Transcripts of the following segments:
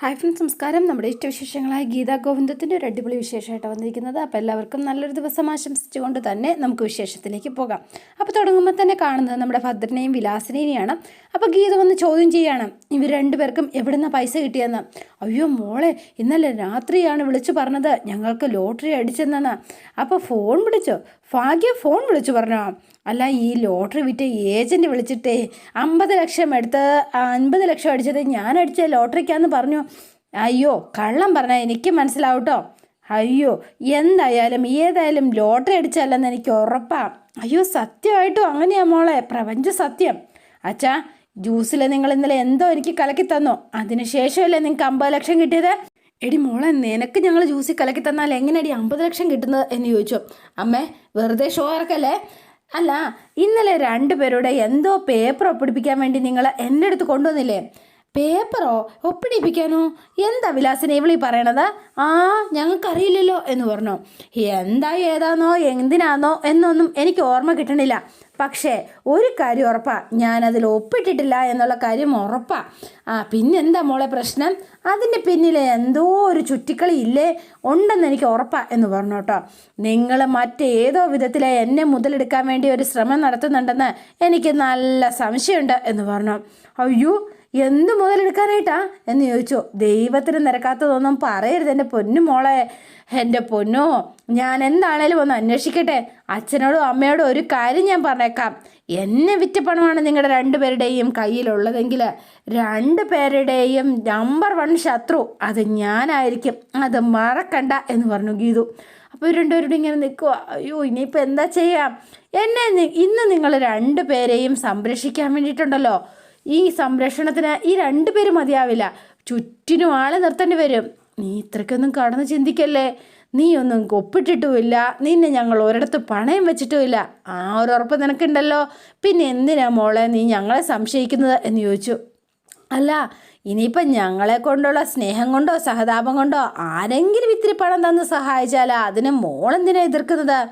Hi friends നമസ്കാരം. നമ്മുടെ ഇഷ്ടവിശേഷങ്ങളായ ഗീതാ ഗോവിന്ദത്തിന്റെ ഒരു അടിപൊളി വിശേഷമായിട്ട് വന്നിരിക്കുന്നത്. അപ്പോൾ എല്ലാവർക്കും നല്ലൊരു ദിവസം ആശംസിച്ചുകൊണ്ട് തന്നെ നമുക്ക് വിശേഷത്തിലേക്ക് പോകാം. അപ്പോൾ തുടങ്ങുമ്പോൾ തന്നെ കാണുന്നത് നമ്മുടെ ഭദ്രനെയും വിലാസിനെയാണ് അപ്പോൾ ഗീത വന്ന് ചോദ്യം ചെയ്യാണ് ഇവർ രണ്ടുപേർക്കും എവിടുന്ന പൈസ കിട്ടിയെന്ന്? അയ്യോ മോളെ ഇന്നലെ രാത്രിയാണ് വിളിച്ചു പറഞ്ഞത്. ഞങ്ങൾക്ക് ലോട്ടറി അടിച്ചെന്നാണ്. അപ്പോൾ ഫോൺ വിളിച്ചോ. ഭാഗ്യ ഫോൺ വിളിച്ചു പറഞ്ഞോ. അല്ല ഈ ലോട്ടറി വിറ്റ ഏജന്റ് വിളിച്ചിട്ടേ അമ്പത് ലക്ഷം എടുത്ത് അൻപത് ലക്ഷം അടിച്ചത് ഞാൻ അടിച്ച ലോട്ടറിക്കാന്ന് പറഞ്ഞു. അയ്യോ കള്ളം പറഞ്ഞാൽ എനിക്ക് മനസ്സിലാവട്ടോ അയ്യോ എന്തായാലും ഏതായാലും ലോട്ടറി അടിച്ചല്ലെന്ന് എനിക്ക് ഉറപ്പാ. അയ്യോ സത്യമായിട്ടോ? അങ്ങനെയാ മോളെ പ്രപഞ്ച സത്യം. അച്ഛാ ജ്യൂസിൽ നിങ്ങൾ ഇന്നലെ എന്തോ എനിക്ക് കലക്കി തന്നു. അതിനുശേഷമല്ലേ നിങ്ങൾക്ക് അമ്പത് ലക്ഷം കിട്ടിയത്? എടി മോളെ നിനക്ക് ഞങ്ങൾ ജ്യൂസി കലക്കി തന്നാൽ എങ്ങനെയടി അമ്പത് ലക്ഷം കിട്ടുന്നത് എന്ന് ചോദിച്ചു. അമ്മേ വെറുതെ ഷോ ഇറക്കല്ലേ അല്ല ഇന്നലെ രണ്ടുപേരുടെ എന്തോ പേപ്പർ ഒപ്പിടിപ്പിക്കാൻ വേണ്ടി നിങ്ങൾ എന്റെ അടുത്ത് കൊണ്ടുവന്നില്ലേ? പേപ്പറോ ഒപ്പിടിപ്പിക്കാനോ? എന്താ വിലാസിനെ ഇവളീ പറയണത്? ആ ഞങ്ങൾക്കറിയില്ലല്ലോ എന്ന് പറഞ്ഞു. എന്താ ഏതാന്നോ എന്തിനാന്നോ എന്നൊന്നും എനിക്ക് ഓർമ്മ കിട്ടണില്ല. പക്ഷേ ഒരു കാര്യം ഉറപ്പാ ഞാനതിൽ ഒപ്പിട്ടിട്ടില്ല എന്നുള്ള കാര്യം ഉറപ്പാ. ആ പിന്നെന്താ മോളെ പ്രശ്നം? അതിന്റെ പിന്നിൽ എന്തോ ഒരു ചുറ്റിക്കളി ഇല്ലേ? ഉണ്ടെന്ന് എനിക്ക് ഉറപ്പാ എന്ന് പറഞ്ഞു കേട്ടോ. നിങ്ങൾ മറ്റേതോ വിധത്തിൽ എന്നെ മുതലെടുക്കാൻ വേണ്ടി ഒരു ശ്രമം നടത്തുന്നുണ്ടെന്ന് എനിക്ക് നല്ല സംശയമുണ്ട് എന്ന് പറഞ്ഞു. അയ്യോ എന്ത് മുതലെടുക്കാനായിട്ടാ? എന്ന് ചോദിച്ചു. ദൈവത്തിന് നിരക്കാത്തതൊന്നും പറയരുത് എന്റെ പൊന്നു മോളെ. എന്റെ പൊന്നോ ഞാൻ എന്താണേലും ഒന്ന് അന്വേഷിക്കട്ടെ. അച്ഛനോടും അമ്മയോടും ഒരു കാര്യം ഞാൻ പറഞ്ഞേക്കാം. എന്നെ വിറ്റ പണമാണ് നിങ്ങളുടെ രണ്ടുപേരുടെയും കയ്യിലുള്ളതെങ്കിൽ രണ്ട് പേരുടെയും നമ്പർ വൺ ശത്രു അത് ഞാനായിരിക്കും. അത് മറക്കണ്ട എന്ന് പറഞ്ഞു ഗീതു. അപ്പോൾ രണ്ടുപേരോട് ഇങ്ങനെ നിൽക്കുക അയ്യോ ഇനിയിപ്പോൾ എന്താ ചെയ്യാം? എന്നെ ഇന്ന് നിങ്ങൾ രണ്ട് പേരെയും സംരക്ഷിക്കാൻ വേണ്ടിയിട്ടുണ്ടല്ലോ. ഈ സംരക്ഷണത്തിന് ഈ രണ്ടുപേരും പേര് മതിയാവില്ല. ചുറ്റിനും ആളെ നിർത്തേണ്ടി വരും. നീ ഇത്രയ്ക്കൊന്നും കടന്ന് ചിന്തിക്കല്ലേ? നീ ഒന്നും ഒപ്പിട്ടിട്ടുമില്ല. നിന്നെ ഞങ്ങൾ ഒരിടത്ത് പണയം വെച്ചിട്ടുമില്ല. ആ ഒരു ഉറപ്പ് നിനക്കുണ്ടല്ലോ. പിന്നെ എന്തിനാ മോളെ നീ ഞങ്ങളെ സംശയിക്കുന്നത് എന്ന് ചോദിച്ചു. അല്ല ഇനിയിപ്പം ഞങ്ങളെ കൊണ്ടുള്ള സ്നേഹം കൊണ്ടോ സഹതാപം കൊണ്ടോ ആരെങ്കിലും ഇത്തിരി പണം തന്ന് സഹായിച്ചാലാ അതിന് മോളെന്തിനാ എതിർക്കുന്നത്?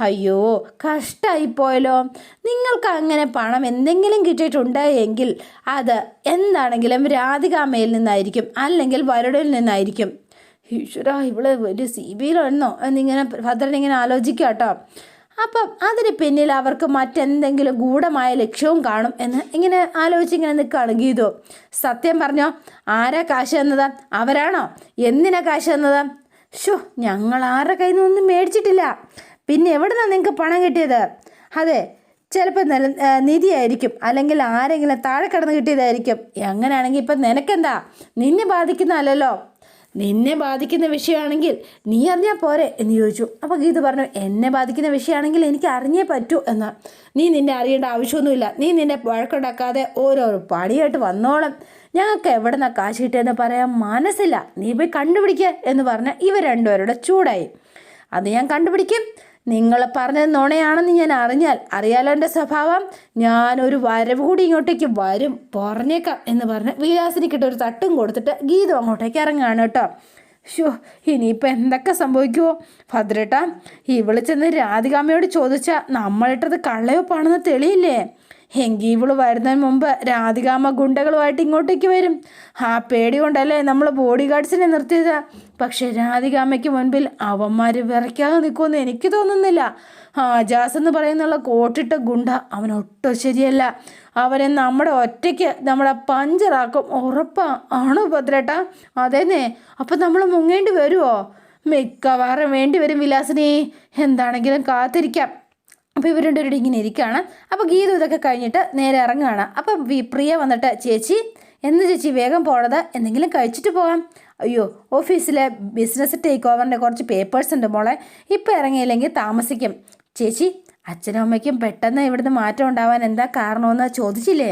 അയ്യോ കഷ്ടമായിപ്പോയല്ലോ നിങ്ങൾക്ക് അങ്ങനെ പണം എന്തെങ്കിലും കിട്ടിയിട്ടുണ്ടായെങ്കിൽ അത് എന്താണെങ്കിലും രാധികാമയിൽ നിന്നായിരിക്കും അല്ലെങ്കിൽ വരടിൽ നിന്നായിരിക്കും. ഈശ്വര ഇവൾ ഒരു സി ബിയിലായിരുന്നോ എന്നിങ്ങനെ ഭദ്രൻ ഇങ്ങനെ ആലോചിക്കുക കേട്ടോ. അപ്പം അതിന് പിന്നിൽ അവർക്ക് മറ്റെന്തെങ്കിലും ഗൂഢമായ ലക്ഷ്യവും കാണും എന്ന് ഇങ്ങനെ ആലോചിച്ച് ഇങ്ങനെ നിൽക്കുകയാണ് ഗീതു. സത്യം പറഞ്ഞോ ആരാ കാശ് തന്നത്? അവരാണോ? എന്തിനാ കാശ് തന്നത്? ഷോ ഞങ്ങൾ ആരുടെ കയ്യിൽ നിന്നൊന്നും മേടിച്ചിട്ടില്ല. പിന്നെ എവിടെ നിന്നാണ് നിങ്ങൾക്ക് പണം കിട്ടിയത്? അതെ ചിലപ്പോൾ നില നിധിയായിരിക്കും. അല്ലെങ്കിൽ ആരെങ്കിലും താഴെ കിടന്ന് കിട്ടിയതായിരിക്കും. അങ്ങനെയാണെങ്കിൽ ഇപ്പം നിനക്കെന്താ? നിന്നെ ബാധിക്കുന്നതല്ലല്ലോ. നിന്നെ ബാധിക്കുന്ന വിഷയമാണെങ്കിൽ നീ അറിഞ്ഞാൽ പോരെ എന്ന് ചോദിച്ചു. അപ്പോൾ ഗീത പറഞ്ഞു എന്നെ ബാധിക്കുന്ന വിഷയമാണെങ്കിൽ എനിക്ക് അറിഞ്ഞേ പറ്റൂ എന്ന്. നീ നിന്നെ അറിയേണ്ട ആവശ്യമൊന്നുമില്ല. നീ നിന്നെ വഴക്കുണ്ടാക്കാതെ ഓരോ പണിയായിട്ട് വന്നോളം. ഞങ്ങൾക്ക് എവിടെ നിന്നാണ് കാശ് കിട്ടിയെന്ന് പറയാൻ മനസ്സില്ല. നീ പോയി കണ്ടുപിടിക്കുക എന്ന് പറഞ്ഞാൽ ഇവർ രണ്ടുപേരുടെ ചൂടായി. അത് ഞാൻ കണ്ടുപിടിക്കും. നിങ്ങൾ പറഞ്ഞത് നുണയാണെന്ന് ഞാൻ അറിഞ്ഞാൽ അറിയാലോ എന്റെ സ്വഭാവം? ഞാനൊരു വരവ് കൂടി ഇങ്ങോട്ടേക്ക് വരും പറഞ്ഞേക്കാം എന്ന് പറഞ്ഞ് വിലാസിനിക്കിട്ട് ഒരു തട്ടും കൊടുത്തിട്ട് ഗീതം അങ്ങോട്ടേക്ക് ഇറങ്ങുകയാണ് കേട്ടോ. ഷോ ഇനിയിപ്പോൾ എന്തൊക്കെ സംഭവിക്കുമോ ഭദ്രേട്ട ഇവൾ ചെന്ന് രാധികാമ്മയോട് ചോദിച്ചാൽ നമ്മളിട്ടത് കള്ളയൊപ്പാണെന്ന് തെളിയില്ലേ? എങ്കിൽ ഇവൾ വരുന്നതിന് മുമ്പ് രാധികാമ്മ ഗുണ്ടകളുമായിട്ട് ഇങ്ങോട്ടേക്ക് വരും. ആ പേടി കൊണ്ടല്ലേ നമ്മൾ ബോഡി ഗാർഡ്സിനെ നിർത്തിയത്? പക്ഷേ രാധികാമ്മയ്ക്ക് മുൻപിൽ അവന്മാർ വിറയ്ക്കാതെ നിൽക്കുമെന്ന് എനിക്ക് തോന്നുന്നില്ല. ആജാസ് ജാസ് എന്ന് പറയുന്നുള്ള കോട്ടിട്ട ഗുണ്ട അവൻ ഒട്ടും ശരിയല്ല. അവനെ നമ്മുടെ ഒറ്റയ്ക്ക് നമ്മളെ പഞ്ചറാക്കും. ഉറപ്പാണ് ആണോ ഭദ്രേട്ട? അപ്പം നമ്മൾ മുങ്ങേണ്ടി വരുമോ മിക്കവാറും വേണ്ടി വരും വിലാസിനി. എന്താണെങ്കിലും കാത്തിരിക്കാം. അപ്പോൾ ഇവർ രണ്ടുപേരും ഇങ്ങനെ ഇരിക്കുകയാണ് അപ്പോൾ ഗീതു ഇതൊക്കെ കഴിഞ്ഞിട്ട് നേരെ ഇറങ്ങുകയാണ്. അപ്പം പ്രിയ വന്നിട്ട് ചേച്ചി എന്ന് ചേച്ചി വേഗം പോണത് എന്തെങ്കിലും കഴിച്ചിട്ട് പോകാം. അയ്യോ ഓഫീസിലെ ബിസിനസ് ടേക്ക് ഓവറിന്റെ കുറച്ച് പേപ്പേഴ്സ് ഉണ്ട് മോളെ. ഇപ്പോൾ ഇറങ്ങിയില്ലെങ്കിൽ താമസിക്കും. ചേച്ചി അച്ഛനും അമ്മയ്ക്കും പെട്ടെന്ന് ഇവിടുന്ന് മാറ്റം ഉണ്ടാവാൻ എന്താ കാരണമെന്ന് ചോദിച്ചില്ലേ?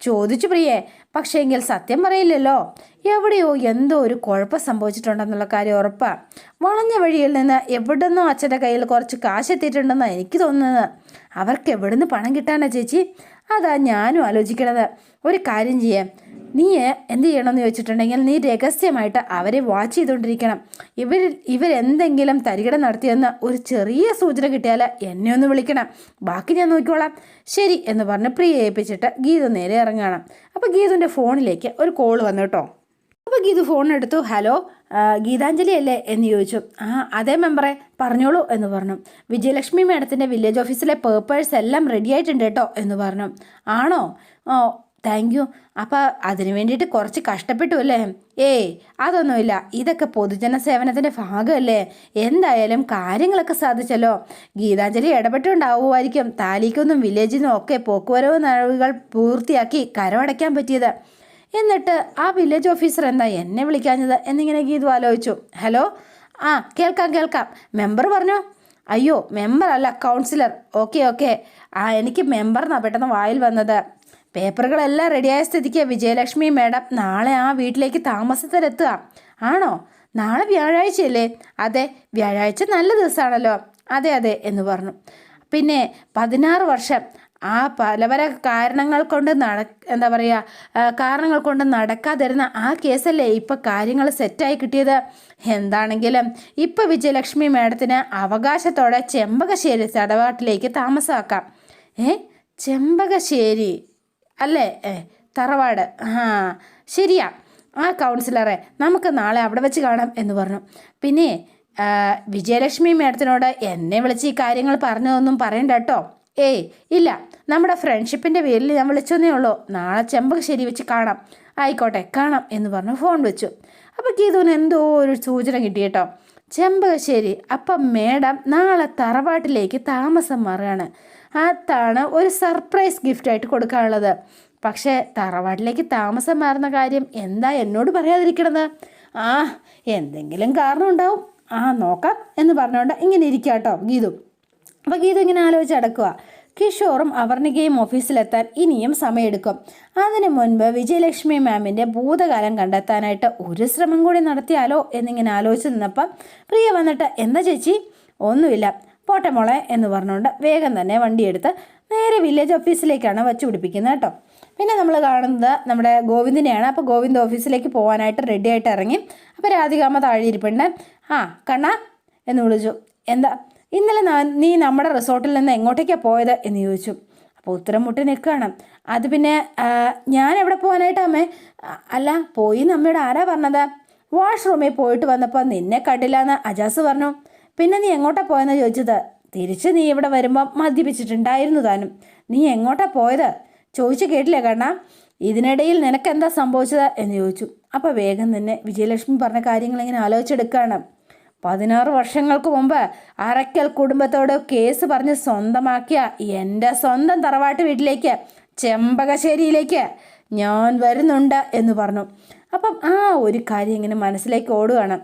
ചോദിച്ചു പ്രിയെ പക്ഷേ എങ്കിൽ സത്യം പറയില്ലല്ലോ. എവിടെയോ എന്തോ ഒരു കുഴപ്പം സംഭവിച്ചിട്ടുണ്ടെന്നുള്ള കാര്യം ഉറപ്പാണ് വളഞ്ഞ വഴിയിൽ നിന്ന് എവിടെന്നോ അച്ഛന്റെ കയ്യിൽ കുറച്ച് കാശ് എത്തിയിട്ടുണ്ടെന്നാണ് എനിക്ക് തോന്നുന്നത്. അവർക്ക് എവിടുന്ന് പണം കിട്ടാനാ ചേച്ചി? അതാ ഞാനും ആലോചിക്കണത്. ഒരു കാര്യം ചെയ്യാം നീ എന്ത് ചെയ്യണമെന്ന് ചോദിച്ചിട്ടുണ്ടെങ്കിൽ നീ രഹസ്യമായിട്ട് അവരെ വാച്ച് ചെയ്തുകൊണ്ടിരിക്കണം. ഇവർ ഇവരെന്തെങ്കിലും തരികിട നടത്തിയെന്ന് ഒരു ചെറിയ സൂചന കിട്ടിയാൽ എന്നെ ഒന്ന് വിളിക്കണം. ബാക്കി ഞാൻ നോക്കിക്കോളാം. ശരി എന്ന് പറഞ്ഞ് പ്രിയ ഏൽപ്പിച്ചിട്ട് ഗീതു നേരെ ഇറങ്ങണം. അപ്പോൾ ഗീതുവിന്റെ ഫോണിലേക്ക് ഒരു കോൾ വന്നു കേട്ടോ. അപ്പോൾ ഗീതു ഫോൺ എടുത്തു. ഹലോ ഗീതാഞ്ജലി അല്ലേ? എന്ന് ചോദിച്ചു. ആ അതേ മെമ്പറെ പറഞ്ഞോളൂ എന്ന് പറഞ്ഞു. വിജയലക്ഷ്മി മാഡത്തിന്റെ വില്ലേജ് ഓഫീസിലെ പേപ്പേഴ്സ് എല്ലാം റെഡി ആയിട്ടുണ്ട് കേട്ടോ എന്ന് പറഞ്ഞു. ആണോ? താങ്ക് യു അപ്പോൾ അതിനു വേണ്ടിയിട്ട് കുറച്ച് കഷ്ടപ്പെട്ടു അല്ലേ? ഏയ് അതൊന്നുമില്ല. ഇതൊക്കെ പൊതുജന സേവനത്തിന്റെ ഭാഗമല്ലേ? എന്തായാലും കാര്യങ്ങളൊക്കെ സാധിച്ചല്ലോ. ഗീതാഞ്ജലി ഇടപെട്ടുണ്ടാവുമായിരിക്കും. താലിക്കൊന്നും വില്ലേജിൽ നിന്നും ഒക്കെ പോക്കുവരവ് നഴവുകൾ പൂർത്തിയാക്കി കരമടയ്ക്കാൻ പറ്റിയത്. എന്നിട്ട് ആ വില്ലേജ് ഓഫീസർ എന്താ എന്നെ വിളിക്കാഞ്ഞത് എന്നിങ്ങനെ ഗീതു ആലോചിച്ചു. ഹലോ? ആ കേൾക്കാം കേൾക്കാം. മെമ്പർ പറഞ്ഞോ? അയ്യോ മെമ്പർ അല്ല കൗൺസിലർ. Okay okay. ആ എനിക്ക് മെമ്പർ എന്നാ പെട്ടെന്ന് വായിൽ വന്നത്. പേപ്പറുകളെല്ലാം റെഡിയായ സ്ഥിതിക്ക് വിജയലക്ഷ്മി മാഡം നാളെ ആ വീട്ടിലേക്ക് താമസത്തിലെത്തുക. ആണോ? നാളെ വ്യാഴാഴ്ചയല്ലേ? അതെ വ്യാഴാഴ്ച നല്ല ദിവസമാണല്ലോ. അതെ അതെ എന്ന് പറഞ്ഞു. പിന്നെ പതിനാറ് വർഷം. ആ പല പല കാരണങ്ങൾ കൊണ്ട് നട എന്താ പറയുക കാരണങ്ങൾ കൊണ്ട് നടക്കാതിരുന്ന ആ കേസല്ലേ ഇപ്പം കാര്യങ്ങൾ സെറ്റായി കിട്ടിയത്? എന്താണെങ്കിലും ഇപ്പം വിജയലക്ഷ്മി മാഡത്തിന് അവകാശത്തോടെ ചെമ്പകശ്ശേരി തടവാട്ടിലേക്ക് താമസമാക്കാം ഏ? ചെമ്പകശ്ശേരി? അല്ലേ? ഏ തറവാട്. ആ ശരിയാ. ആ കൗൺസിലറെ നമുക്ക് നാളെ അവിടെ വെച്ച് കാണാം എന്ന് പറഞ്ഞു. പിന്നെ വിജയലക്ഷ്മി മേഡത്തിനോട് എന്നെ വിളിച്ച് ഈ കാര്യങ്ങൾ പറഞ്ഞതൊന്നും പറയണ്ട കേട്ടോ. ഏയ് ഇല്ല. നമ്മുടെ ഫ്രണ്ട്ഷിപ്പിന്റെ പേരിൽ ഞാൻ വിളിച്ചെന്നേ ഉള്ളൂ. നാളെ ചെമ്പകശ്ശേരി വെച്ച് കാണാം. ആയിക്കോട്ടെ കാണാം എന്ന് പറഞ്ഞു ഫോൺ വെച്ചു. അപ്പോൾ ഗീതുവിന് എന്തോ ഒരു സൂചന കിട്ടി കേട്ടോ. ചെമ്പകശ്ശേരി അപ്പം മേഡം നാളെ തറവാട്ടിലേക്ക് താമസം മാറുകയാണ്. അതാണ് ഒരു സർപ്രൈസ് ഗിഫ്റ്റായിട്ട് കൊടുക്കാനുള്ളത്. പക്ഷേ തറവാട്ടിലേക്ക് താമസം മാറുന്ന കാര്യം എന്താ എന്നോട് പറയാതിരിക്കണത്? ആ എന്തെങ്കിലും കാരണം ഉണ്ടാവും. ആ നോക്കാം എന്ന് പറഞ്ഞുകൊണ്ട് ഇങ്ങനെ ഇരിക്കുക കേട്ടോ ഗീതു. അപ്പോൾ ഗീത ഇങ്ങനെ ആലോചിച്ച് അടക്കുക കിഷോറും അവർണികയും ഓഫീസിലെത്താൻ ഇനിയും സമയമെടുക്കും. അതിനു മുൻപ് വിജയലക്ഷ്മി മാമിന്റെ ഭൂതകാലം കണ്ടെത്താനായിട്ട് ഒരു ശ്രമം കൂടി നടത്തിയാലോ എന്നിങ്ങനെ ആലോചിച്ച് നിന്നപ്പം പ്രിയ വന്നിട്ട് എന്താ ചേച്ചി? ഒന്നുമില്ല. പോട്ടെ മോളെ എന്ന് പറഞ്ഞുകൊണ്ട് വേഗം തന്നെ വണ്ടിയെടുത്ത് നേരെ വില്ലേജ് ഓഫീസിലേക്കാണ് വച്ചു പിടിപ്പിക്കുന്നത് കേട്ടോ. പിന്നെ നമ്മൾ കാണുന്നത് നമ്മുടെ ഗോവിന്ദിനെയാണ്. അപ്പോൾ ഗോവിന്ദ് ഓഫീസിലേക്ക് പോകാനായിട്ട് റെഡി ആയിട്ട് ഇറങ്ങി. അപ്പോൾ രാധികാമ്മ താഴെ ഇരിപ്പുണ്ട് ആ കണ്ണ എന്ന് വിളിച്ചു. എന്താ? ഇന്നലെ നാ- നമ്മുടെ റിസോർട്ടിൽ നിന്ന് എങ്ങോട്ടേക്കാണ് പോയത്? എന്ന് ചോദിച്ചു. അപ്പോൾ ഉത്തരം മുട്ടി നിൽക്കുകയാണ്. അത് പിന്നെ ഞാൻ എവിടെ പോകാനായിട്ട് അല്ല പോയി അമ്മയോട് ആരാ പറഞ്ഞത്? വാഷ്റൂമിൽ പോയിട്ട് വന്നപ്പോൾ നിന്നെ കണ്ടില്ല എന്ന് അജാസ് പറഞ്ഞു. പിന്നെ നീ എങ്ങോട്ടാ പോയെന്ന് ചോദിച്ചത്? തിരിച്ച് നീ ഇവിടെ വരുമ്പോൾ മദ്യപിച്ചിട്ടുണ്ടായിരുന്നു താനും. നീ എങ്ങോട്ടാ പോയത്? ചോദിച്ചു കേട്ടില്ലേ കണ്ണാ? ഇതിനിടയിൽ നിനക്ക് എന്താ സംഭവിച്ചത്? എന്ന് ചോദിച്ചു. അപ്പോൾ വേഗം തന്നെ വിജയലക്ഷ്മി പറഞ്ഞ കാര്യങ്ങൾ ഇങ്ങനെ ആലോചിച്ചെടുക്കുകയാണ് പതിനാറ് വർഷങ്ങൾക്ക് മുമ്പ് അറയ്ക്കൽ കുടുംബത്തോട് കേസ് പറഞ്ഞ് സ്വന്തമാക്കിയ എന്റെ സ്വന്തം തറവാട്ട് വീട്ടിലേക്ക് ചെമ്പകശ്ശേരിയിലേക്ക് ഞാൻ വരുന്നുണ്ട് എന്ന് പറഞ്ഞു. അപ്പം ആ ഒരു കാര്യം ഇങ്ങനെ മനസ്സിലേക്ക് ഓടുകയാണ്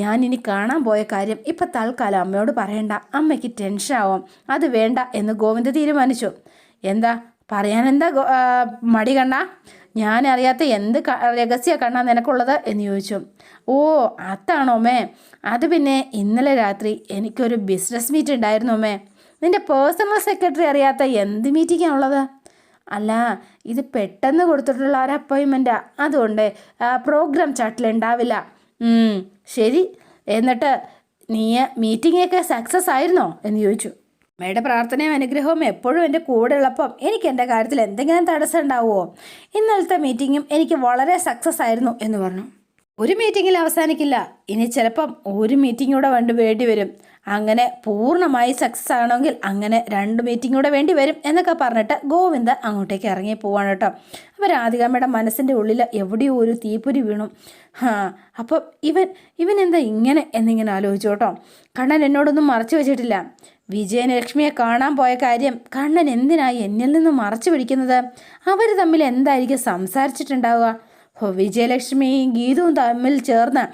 ഞാൻ ഇനി കാണാൻ പോയ കാര്യം ഇപ്പം തൽക്കാലം അമ്മയോട് പറയണ്ട. അമ്മയ്ക്ക് ടെൻഷനാവും അത് വേണ്ട എന്ന് ഗോവിന്ദ തീരുമാനിച്ചു. എന്താ? പറയാൻ എന്താ മടി കണ്ണ? ഞാൻ അറിയാത്ത എന്ത് രഹസ്യ കണ്ണ നിനക്കുള്ളത് എന്ന് ചോദിച്ചു. ഓ അതാണോ അമ്മേ? അത് പിന്നെ ഇന്നലെ രാത്രി എനിക്കൊരു ബിസിനസ് മീറ്റ് ഉണ്ടായിരുന്നു അമ്മേ. നിന്റെ പേഴ്സണൽ സെക്രട്ടറി അറിയാത്ത എന്ത് മീറ്റിങ്ങാണുള്ളത് അല്ല ഇത് പെട്ടെന്ന് കൊടുത്തിട്ടുള്ള ഒരു അപ്പോയിൻമെന്റാണ് അതുകൊണ്ട് പ്രോഗ്രാം ചാട്ടിൽ ഉണ്ടാവില്ല. ശരി. എന്നിട്ട് നീ മീറ്റിംഗൊക്കെ സക്സസ് ആയിരുന്നോ? എന്ന് ചോദിച്ചു. അമ്മയുടെ പ്രാർത്ഥനയും അനുഗ്രഹവും എപ്പോഴും എന്റെ കൂടെ ഉള്ളപ്പം എനിക്ക് എന്റെ കാര്യത്തിൽ എന്തെങ്കിലും തടസ്സം ഉണ്ടാവുമോ? ഇന്നലത്തെ മീറ്റിങ്ങും എനിക്ക് വളരെ സക്സസ് ആയിരുന്നു എന്ന് പറഞ്ഞു. ഒരു മീറ്റിങ്ങിൽ അവസാനിക്കില്ല. ഇനി ചിലപ്പം ഒരു മീറ്റിംഗ് കൂടെ വേണ്ടി വേണ്ടി വരും അങ്ങനെ പൂർണമായി സക്സസ് ആണെങ്കിൽ അങ്ങനെ രണ്ട് മീറ്റിംഗ് കൂടെ വേണ്ടി വരും എന്നൊക്കെ പറഞ്ഞിട്ട് ഗോവിന്ദ അങ്ങോട്ടേക്ക് ഇറങ്ങി പോവാണ് കേട്ടോ. അപ്പോൾ രാധികാമ്മയുടെ മനസ്സിന്റെ ഉള്ളിൽ എവിടെയോ ഒരു തീപ്പൊരി വീണു. ഹാ അപ്പം ഇവൻ ഇവൻ എന്താ ഇങ്ങനെ എന്നിങ്ങനെ ആലോചിച്ചു കേട്ടോ. കണ്ണൻ എന്നോടൊന്നും മറച്ചു വെച്ചിട്ടില്ല. വിജയലക്ഷ്മിയെ കാണാൻ പോയ കാര്യം കണ്ണൻ എന്തിനായി എന്നിൽ നിന്ന് മറച്ചു പിടിക്കുന്നത്? അവർ തമ്മിൽ എന്തായിരിക്കും സംസാരിച്ചിട്ടുണ്ടാവുക? ഓ വിജയലക്ഷ്മിയും ഗീതവും തമ്മിൽ ചേർന്ന്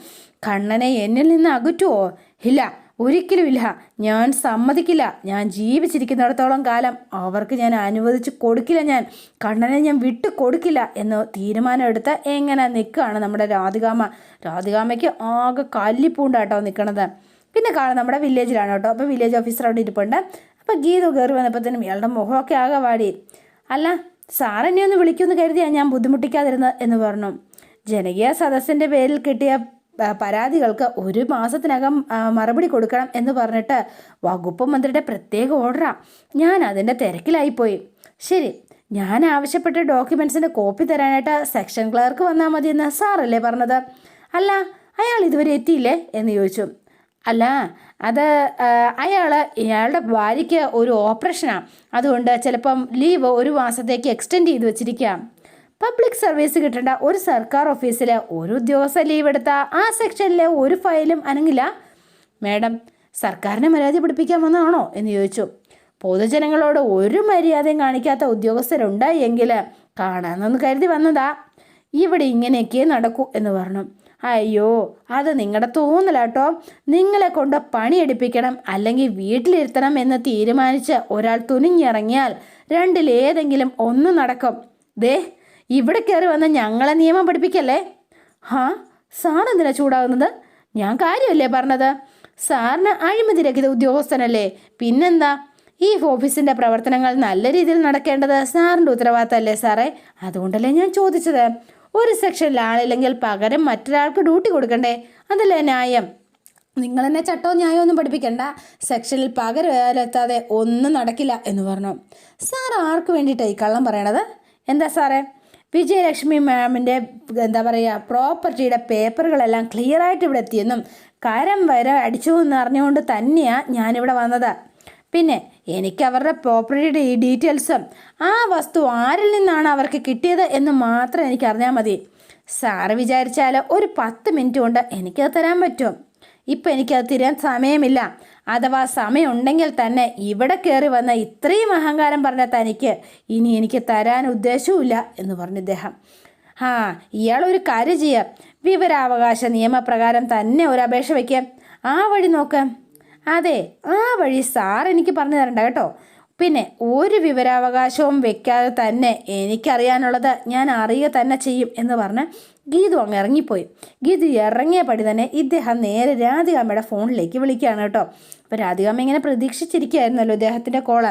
കണ്ണനെ എന്നിൽ നിന്ന് അകറ്റുവോ? ഇല്ല ഒരിക്കലുമില്ല. ഞാൻ സമ്മതിക്കില്ല. ഞാൻ ജീവിച്ചിരിക്കുന്നിടത്തോളം കാലം അവർക്ക് ഞാൻ അനുവദിച്ച് കൊടുക്കില്ല ഞാൻ. കണ്ണനെ ഞാൻ വിട്ടു കൊടുക്കില്ല എന്ന് തീരുമാനമെടുത്ത് എങ്ങനെ നിൽക്കുകയാണ് നമ്മുടെ രാധികാമ്മ? രാധികാമ്മയ്ക്ക് ആകെ കല്ലിപ്പൂണ്ടാട്ടോ നിൽക്കണത്. പിന്നെ കാണാം നമ്മുടെ വില്ലേജിലാണ് കേട്ടോ. അപ്പോൾ വില്ലേജ് ഓഫീസർ അവിടെ ഇരിപ്പുണ്ട്. അപ്പോൾ ഗീതു കയറി വന്നപ്പോഴത്തേനും ഇയാളുടെ മുഖമൊക്കെ ആകെ വാടി. അല്ല സാറെന്നെ ഒന്ന് വിളിക്കുമെന്ന് കരുതിയാണ് ഞാൻ ബുദ്ധിമുട്ടിക്കാതിരുന്നത് എന്ന് പറഞ്ഞു. ജനകീയ സദസ്സിന്റെ പേരിൽ കിട്ടിയ പരാതികൾക്ക് ഒരു മാസത്തിനകം മറുപടി കൊടുക്കണം എന്ന് പറഞ്ഞിട്ട് വകുപ്പ് മന്ത്രിയുടെ പ്രത്യേക ഓർഡറാ. ഞാൻ അതിന്റെ തിരക്കിലായിപ്പോയി. ശരി ഞാൻ ആവശ്യപ്പെട്ട ഡോക്യുമെൻസിന്റെ കോപ്പി തരാനായിട്ട് സെക്ഷൻ ക്ലർക്ക് വന്നാൽ മതിയെന്ന് സാറല്ലേ പറഞ്ഞത്? അല്ല അയാൾ ഇതുവരെ എത്തിയില്ലേ എന്ന് ചോദിച്ചു. അല്ല അത് അയാൾ ഇയാളുടെ ഭാര്യയ്ക്ക് ഒരു ഓപ്പറേഷനാണ് അതുകൊണ്ട് ചിലപ്പം ലീവ് ഒരു മാസത്തേക്ക് എക്സ്റ്റെൻഡ് ചെയ്ത് വെച്ചിരിക്കാം. പബ്ലിക് സർവീസ് കിട്ടേണ്ട ഒരു സർക്കാർ ഓഫീസിൽ ഒരു ഉദ്യോഗസ്ഥ ലീവ് എടുത്താൽ ആ സെക്ഷനിലെ ഒരു ഫയലും അനങ്ങില്ല. മാഡം സർക്കാരിനെ മര്യാദ പിടിപ്പിക്കാൻ വന്നതാണോ? എന്ന് ചോദിച്ചു. പൊതുജനങ്ങളോട് ഒരു മര്യാദയും കാണിക്കാത്ത ഉദ്യോഗസ്ഥരുണ്ടായി എങ്കിൽ കാണാമെന്നൊന്ന് കരുതി വന്നതാ. ഇവിടെ ഇങ്ങനെയൊക്കെ നടക്കൂ എന്ന് പറഞ്ഞു. അയ്യോ അത് നിങ്ങളുടെ തോന്നലാട്ടോ നിങ്ങളെ കൊണ്ട് പണിയെടുപ്പിക്കണം അല്ലെങ്കിൽ വീട്ടിലിരുത്തണം എന്ന് തീരുമാനിച്ച് ഒരാൾ തുനിഞ്ഞിറങ്ങിയാൽ രണ്ടിലേതെങ്കിലും ഒന്ന് നടക്കും. ദേ ഇവിടെ കയറി വന്ന ഞങ്ങളെ നിയമം പഠിപ്പിക്കല്ലേ? ഹാ സാർ എന്തിനാ ചൂടാകുന്നത് ഞാൻ കാര്യമല്ലേ പറഞ്ഞത്? സാറിന് അഴിമതി രഹിത ഉദ്യോഗസ്ഥനല്ലേ. പിന്നെന്താ? ഈ ഓഫീസിന്റെ പ്രവർത്തനങ്ങൾ നല്ല രീതിയിൽ നടക്കേണ്ടത് സാറിന്റെ ഉത്തരവാദിത്തമല്ലേ സാറേ? അതുകൊണ്ടല്ലേ ഞാൻ ചോദിച്ചത്. ഒരു സെക്ഷനിൽ ആളില്ലെങ്കിൽ പകരം മറ്റൊരാൾക്ക് ഡ്യൂട്ടി കൊടുക്കണ്ടേ? അതല്ലേ ന്യായം. നിങ്ങൾ എന്നെ ചട്ടവും ന്യായവും ഒന്നും പഠിപ്പിക്കണ്ട. സെക്ഷനിൽ പകരം ഒന്നും നടക്കില്ല എന്ന് പറഞ്ഞു. സാർ ആർക്ക് വേണ്ടിയിട്ടാണ് ഈ കള്ളം പറയണത്? എന്താ സാറേ? വിജയലക്ഷ്മി മാമിന്റെ എന്താ പറയുക പ്രോപ്പർട്ടിയുടെ പേപ്പറുകളെല്ലാം ക്ലിയറായിട്ട് ഇവിടെ എത്തിയെന്നും കരം വരെ അടിച്ചു എന്ന് അറിഞ്ഞുകൊണ്ട് തന്നെയാണ് ഞാനിവിടെ വന്നത്. പിന്നെ എനിക്ക് അവരുടെ പ്രോപ്പർട്ടിയുടെ ഈ ഡീറ്റെയിൽസും ആ വസ്തു ആരിൽ നിന്നാണ് അവർക്ക് കിട്ടിയത് എന്ന് മാത്രം എനിക്ക് അറിഞ്ഞാൽ മതി. സാറ് വിചാരിച്ചാൽ ഒരു പത്ത് മിനിറ്റ് കൊണ്ട് എനിക്കത് തരാൻ പറ്റും. ഇപ്പം എനിക്കത് തരാൻ സമയമില്ല. അഥവാ സമയമുണ്ടെങ്കിൽ തന്നെ ഇവിടെ കയറി വന്ന ഇത്രയും അഹങ്കാരം പറഞ്ഞ തനിക്ക് ഇനി എനിക്ക് തരാൻ ഉദ്ദേശവുമില്ല എന്ന് പറഞ്ഞു ഇദ്ദേഹം. ആ ഇയാളൊരു കാര്യം ചെയ്യാം. വിവരാവകാശ നിയമപ്രകാരം തന്നെ ഒരു അപേക്ഷ വയ്ക്കാം. ആ വഴി നോക്കാം. അതെ ആ വഴി സാർ എനിക്ക് പറഞ്ഞു തരണ്ട കേട്ടോ. പിന്നെ ഒരു വിവരാവകാശവും വെക്കാതെ തന്നെ എനിക്കറിയാനുള്ളത് ഞാൻ അറിയുക തന്നെ ചെയ്യും എന്ന് പറഞ്ഞ് ഗീതു അങ്ങ് ഇറങ്ങിപ്പോയി. ഗീതു ഇറങ്ങിയ പടി തന്നെ ഇദ്ദേഹം നേരെ രാധികാമ്മയുടെ ഫോണിലേക്ക് വിളിക്കുകയാണ് കേട്ടോ. അപ്പോൾ രാധികാമ്മ ഇങ്ങനെ പ്രതീക്ഷിച്ചിരിക്കുകയായിരുന്നല്ലോ ഇദ്ദേഹത്തിന്റെ കോൾ.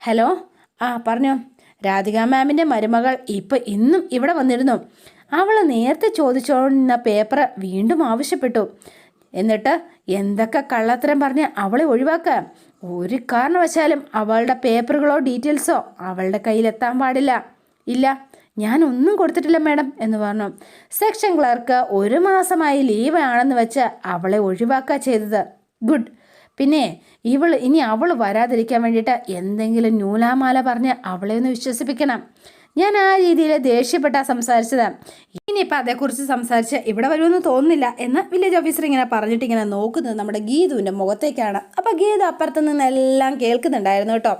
ഹലോ? ആ പറഞ്ഞോ. രാധിക മാമിന്റെ മരുമകൾ ഇപ്പോൾ ഇന്നും ഇവിടെ വന്നിരുന്നു. അവൾ നേരത്തെ ചോദിച്ചോണ്ടിരുന്ന പേപ്പർ വീണ്ടും ആവശ്യപ്പെട്ടു. എന്നിട്ട് എന്തൊക്കെ കള്ളത്തരം പറഞ്ഞ് അവളെ ഒഴിവാക്കുക? ഒരു കാരണവശാലും അവളുടെ പേപ്പറുകളോ ഡീറ്റെയിൽസോ അവളുടെ കയ്യിലെത്താൻ പാടില്ല. ഇല്ല. ഞാൻ ഒന്നും കൊടുത്തിട്ടില്ല മാഡം എന്ന് പറഞ്ഞു. സെക്ഷൻ ക്ലർക്ക് ഒരു മാസമായി ലീവ് ആണെന്ന് വെച്ച് അവളെ ഒഴിവാക്കുക ചെയ്തത്. ഗുഡ്. പിന്നെ ഇവൾ ഇനി അവൾ വരാതിരിക്കാൻ വേണ്ടിയിട്ട് എന്തെങ്കിലും നൂലാമാല പറഞ്ഞ് അവളെ ഒന്ന് വിശ്വസിപ്പിക്കണം. ഞാൻ ആ രീതിയിൽ ദേഷ്യപ്പെട്ടാ സംസാരിച്ചത്. ഇനിയിപ്പോൾ അതേക്കുറിച്ച് സംസാരിച്ച് ഇവിടെ വരുമെന്ന് തോന്നുന്നില്ല എന്ന് വില്ലേജ് ഓഫീസർ ഇങ്ങനെ പറഞ്ഞിട്ട് ഇങ്ങനെ നോക്കുന്നത് നമ്മുടെ ഗീതുവിന്റെ മുഖത്തേക്കാണ്. അപ്പോൾ ഗീതു അപ്പുറത്ത് നിന്നെല്ലാം കേൾക്കുന്നുണ്ടായിരുന്നു കേട്ടോ.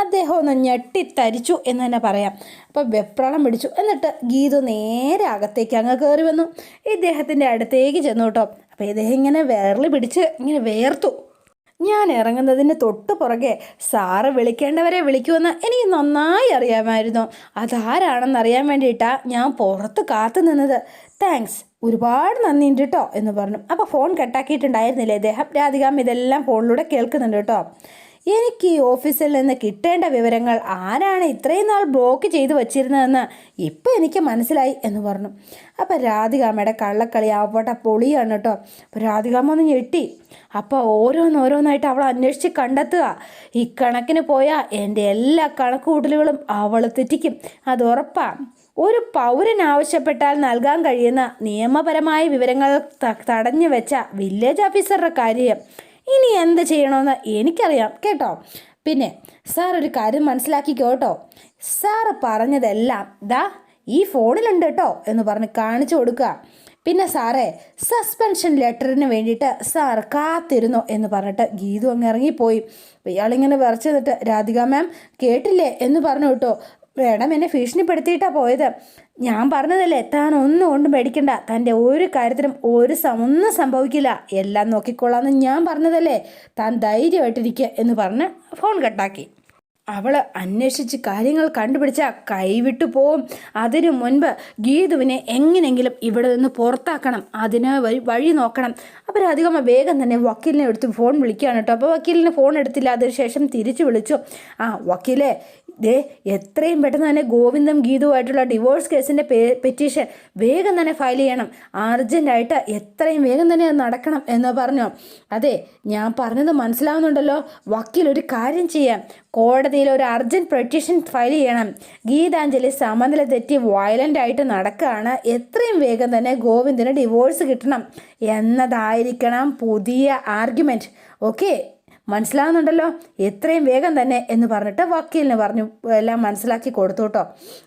അദ്ദേഹം ഒന്ന് ഞെട്ടിത്തരിച്ചു എന്ന് തന്നെ പറയാം. അപ്പോൾ വെപ്രാളം പിടിച്ചു. എന്നിട്ട് ഗീതു നേരെ അകത്തേക്ക് അങ്ങ് കയറി വന്നു. ഇദ്ദേഹത്തിന്റെ അടുത്തേക്ക് ചെന്നു കേട്ടോ. അപ്പോൾ ഇദ്ദേഹം ഇങ്ങനെ വേറൽ പിടിച്ച് ഇങ്ങനെ വേർത്തു. ഞാൻ ഇറങ്ങുന്നതിന് തൊട്ട് പുറകെ സാറ് വിളിക്കേണ്ടവരെ വിളിക്കുമെന്ന് എനിക്ക് നന്നായി അറിയാമായിരുന്നു. അതാരാണെന്ന് അറിയാൻ വേണ്ടിയിട്ടാണ് ഞാൻ പുറത്ത് കാത്തു നിന്നത്. താങ്ക്സ്. ഒരുപാട് നന്ദിയുണ്ട് കേട്ടോ എന്ന് പറഞ്ഞു. അപ്പോൾ ഫോൺ കട്ടാക്കിയിട്ടുണ്ടായിരുന്നില്ലേ അദ്ദേഹം രാധികാം ഇതെല്ലാം ഫോണിലൂടെ കേൾക്കുന്നുണ്ട് കേട്ടോ. എനിക്ക് ഈ ഓഫീസിൽ നിന്ന് കിട്ടേണ്ട വിവരങ്ങൾ ആരാണ് ഇത്രയും നാൾ ബ്ലോക്ക് ചെയ്തു വച്ചിരുന്നതെന്ന് ഇപ്പം എനിക്ക് മനസ്സിലായി എന്ന് പറഞ്ഞു. അപ്പം രാധികാമ്മയുടെ കള്ളക്കളി ആവട്ടെ പൊളിയാണ് കേട്ടോ. അപ്പം രാധികാമ്മ ഒന്ന് ഞെട്ടി. അപ്പോൾ ഓരോന്നോരോന്നായിട്ട് അവൾ അന്വേഷിച്ച് കണ്ടെത്തുക. ഈ കണക്കിന് പോയാൽ എന്റെ എല്ലാ കണക്കുകൂട്ടലുകളും അവൾ തെറ്റിക്കും. അത് ഉറപ്പാണ് ഒരു പൗരൻ ആവശ്യപ്പെട്ടാൽ നൽകാൻ കഴിയുന്ന നിയമപരമായ വിവരങ്ങൾ തടഞ്ഞു വെച്ച വില്ലേജ് ഓഫീസറുടെ കാര്യം. ഇനി എന്ത് ചെയ്യണമെന്ന് എനിക്കറിയാം കേട്ടോ. പിന്നെ സാർ ഒരു കാര്യം മനസ്സിലാക്കിക്കോ കേട്ടോ സാറ് പറഞ്ഞതെല്ലാം ദാ ഈ ഫോണിലുണ്ട് കേട്ടോ എന്ന് പറഞ്ഞ് കാണിച്ചു കൊടുക്കുക. പിന്നെ സാറേ സസ്പെൻഷൻ ലെറ്ററിന് വേണ്ടിയിട്ട് സാർ കാത്തിരുന്നു എന്ന് പറഞ്ഞിട്ട് ഗീതു അങ്ങ് ഇറങ്ങിപ്പോയി. ഇയാളിങ്ങനെ വിറച്ചു നിന്നിട്ട് രാധിക മാം കേട്ടില്ലേ? എന്ന് പറഞ്ഞു കേട്ടോ. വേണം എന്നെ ഭീഷണിപ്പെടുത്തിയിട്ടാണ് പോയത്. ഞാൻ പറഞ്ഞതല്ലേ താൻ ഒന്നും കൊണ്ടും പേടിക്കണ്ട. തന്റെ ഒരു കാര്യത്തിനും ഒരു ഒന്നും സംഭവിക്കില്ല. എല്ലാം നോക്കിക്കൊള്ളാമെന്ന് ഞാൻ പറഞ്ഞതല്ലേ. താൻ ധൈര്യമായിട്ടിരിക്കുക എന്ന് പറഞ്ഞ് ഫോൺ കട്ടാക്കി അവൾ അന്വേഷിച്ച് കാര്യങ്ങൾ കണ്ടുപിടിച്ച കൈവിട്ടു പോവും. അതിനു മുൻപ് ഗീതുവിനെ എങ്ങനെയെങ്കിലും ഇവിടെ നിന്ന് പുറത്താക്കണം. അതിന് വഴി വഴി നോക്കണം. അധികം വേഗം തന്നെ വക്കീലിനെ എടുത്ത് ഫോൺ വിളിക്കുകയാണ് കേട്ടോ. അപ്പോൾ വക്കീലിന് ഫോൺ എടുത്തില്ല. അതിനുശേഷം തിരിച്ചു വിളിച്ചു. ആ വക്കീലെ ദേ എത്രയും പെട്ടെന്ന് തന്നെ ഗോവിന്ദം ഗീതുവായിട്ടുള്ള ഡിവോഴ്സ് കേസിന്റെ പെറ്റീഷൻ വേഗം തന്നെ ഫയൽ ചെയ്യണം. അർജന്റായിട്ട് എത്രയും വേഗം തന്നെ അത് നടക്കണം എന്ന് പറഞ്ഞു. അതെ ഞാൻ പറഞ്ഞത് മനസ്സിലാവുന്നുണ്ടല്ലോ. വക്കീൽ ഒരു കാര്യം ചെയ്യാം. കോടതിയിൽ ഒരു അർജന്റ് പെറ്റീഷൻ ഫയൽ ചെയ്യണം. ഗീതാഞ്ജലി സമനില തെറ്റി വയലന്റ് ആയിട്ട് നടക്കുകയാണ്. എത്രയും വേഗം തന്നെ ഗോവിന്ദിന് ഡിവോഴ്സ് കിട്ടണം. എന്നതായിരിക്കണം പുതിയ ആർഗ്യുമെന്റ് ഓക്കെ മനസ്സിലാവുന്നുണ്ടല്ലോ? എത്രയും വേഗം തന്നെ എന്ന് പറഞ്ഞിട്ട് വക്കീലിന് പറഞ്ഞു എല്ലാം മനസ്സിലാക്കി കൊടുത്തു കേട്ടോ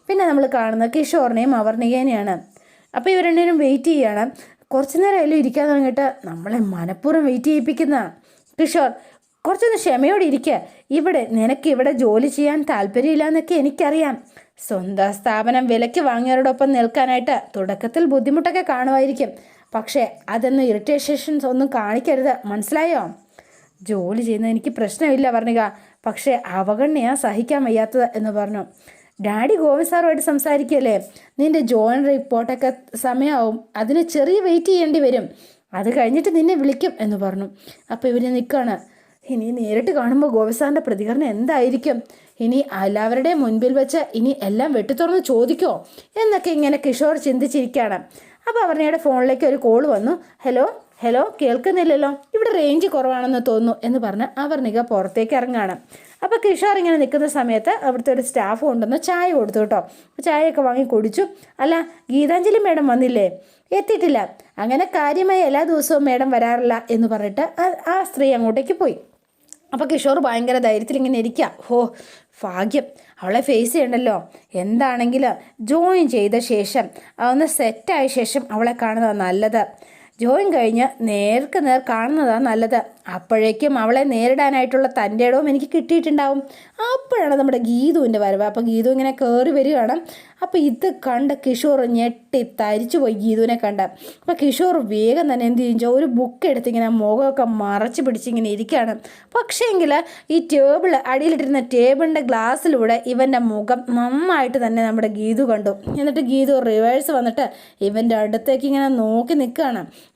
പിന്നെ നമ്മൾ കാണുന്നത് കിഷോറിനെയും അവർണികേനെയാണ്. അപ്പോൾ ഇവർ ഇവരെണ്ണേനും വെയിറ്റ് ചെയ്യാണ്. കുറച്ച് നേരം എല്ലാം ഇരിക്കാൻ തുടങ്ങിയിട്ട്. നമ്മളെ മനഃപൂർവം വെയിറ്റ് ചെയ്യിപ്പിക്കുന്ന കിഷോർ കുറച്ചൊന്ന് ക്ഷമയോടെ ഇരിക്കുക ഇവിടെ നിനക്ക് ഇവിടെ ജോലി ചെയ്യാൻ താല്പര്യമില്ല എന്നൊക്കെ എനിക്കറിയാം. സ്വന്തം സ്ഥാപനം വിലയ്ക്ക് വാങ്ങിയവരോടൊപ്പം നിൽക്കാനായിട്ട് തുടക്കത്തിൽ ബുദ്ധിമുട്ടൊക്കെ കാണുമായിരിക്കും. പക്ഷേ അതൊന്നും ഇറിറ്റേഷൻസ് ഒന്നും കാണിക്കരുത്. മനസ്സിലായോ? ജോലി ചെയ്യുന്നത് എനിക്ക് പ്രശ്നമില്ല പറഞ്ഞുക പക്ഷേ അവഗണനയാ സഹിക്കാൻ വയ്യാത്തത് എന്ന് പറഞ്ഞു. ഡാഡി ഗോവിന്ദ് സാറുമായിട്ട് സംസാരിക്കുകയല്ലേ നിന്റെ ജോയിൻ റിപ്പോർട്ടൊക്കെ സമയമാവും അതിന് ചെറിയ വെയിറ്റ് ചെയ്യേണ്ടി വരും. അത് കഴിഞ്ഞിട്ട് നിന്നെ വിളിക്കും എന്ന് പറഞ്ഞു. അപ്പോൾ ഇവർ നിൽക്കുകയാണ് ഇനി നേരിട്ട് കാണുമ്പോൾ ഗോവിന്ദ് സാറിന്റെ പ്രതികരണം എന്തായിരിക്കും? ഇനി എല്ലാവരുടെയും മുൻപിൽ വെച്ച് ഇനി എല്ലാം വെട്ടിത്തുറന്ന് ചോദിക്കോ? എന്നൊക്കെ ഇങ്ങനെ കിഷോർ ചിന്തിച്ചിരിക്കുകയാണ് അപ്പോൾ അവർണയുടെ ഫോണിലേക്ക് ഒരു കോൾ വന്നു. ഹലോ ഹലോ കേൾക്കുന്നില്ലല്ലോ? ഇവിടെ റേഞ്ച് കുറവാണെന്ന് തോന്നുന്നു എന്ന് പറഞ്ഞ് അവർണിക പുറത്തേക്ക് ഇറങ്ങാണ്. അപ്പോൾ കിഷോർ ഇങ്ങനെ നിൽക്കുന്ന സമയത്ത് അവിടുത്തെ ഒരു സ്റ്റാഫ് കൊണ്ടുവന്ന് ചായ കൊടുത്തു കേട്ടോ. ചായയൊക്കെ വാങ്ങി കുടിച്ചു. അല്ല ഗീതാഞ്ജലി മേഡം വന്നില്ലേ? എത്തിയിട്ടില്ല. അങ്ങനെ കാര്യമായി എല്ലാ ദിവസവും മേഡം വരാറില്ല എന്ന് പറഞ്ഞിട്ട് ആ സ്ത്രീ അങ്ങോട്ടേക്ക് പോയി. അപ്പോൾ കിഷോർ ഭയങ്കര ധൈര്യത്തിൽ ഇങ്ങനെ ഇരിക്കുക ഹോ ഭാഗ്യം. അവളെ ഫേസ് ചെയ്യണ്ടല്ലോ. എന്താണെങ്കിലും ജോയിൻ ചെയ്ത ശേഷം ഒന്ന് സെറ്റായ ശേഷം അവളെ കാണുന്നത് നല്ലത്. ജോയിൻ കഴിഞ്ഞ് നേർക്ക് നേർ കാണുന്നതാണ് നല്ലത്. അപ്പോഴേക്കും അവളെ നേരിടാനായിട്ടുള്ള തന്റെ ഇടവും എനിക്ക് കിട്ടിയിട്ടുണ്ടാവും. അപ്പോഴാണ് നമ്മുടെ ഗീതുവിന്റെ വരവ്. അപ്പോൾ ഗീതു ഇങ്ങനെ കയറി വരികയാണ്. അപ്പോൾ ഇത് കണ്ട കിഷോർ ഞെട്ടി തരിച്ചു പോയി ഗീതുവിനെ കണ്ട. അപ്പോൾ കിഷോർ വേഗം തന്നെ എന്ത് ചെയ്യും ഒരു ബുക്ക് എടുത്തിങ്ങനെ മുഖമൊക്കെ മറച്ച് പിടിച്ചിങ്ങനെ ഇരിക്കുകയാണ്. പക്ഷേങ്കിൽ ഈ ടേബിൾ അടിയിലിട്ടിരുന്ന ടേബിളിന്റെ ഗ്ലാസ്സിലൂടെ ഇവന്റെ മുഖം നന്നായിട്ട് തന്നെ നമ്മുടെ ഗീതു കണ്ടു. എന്നിട്ട് ഗീതു റിവേഴ്സ് വന്നിട്ട് ഇവന്റെ അടുത്തേക്ക് ഇങ്ങനെ നോക്കി നിൽക്കുകയാണ്.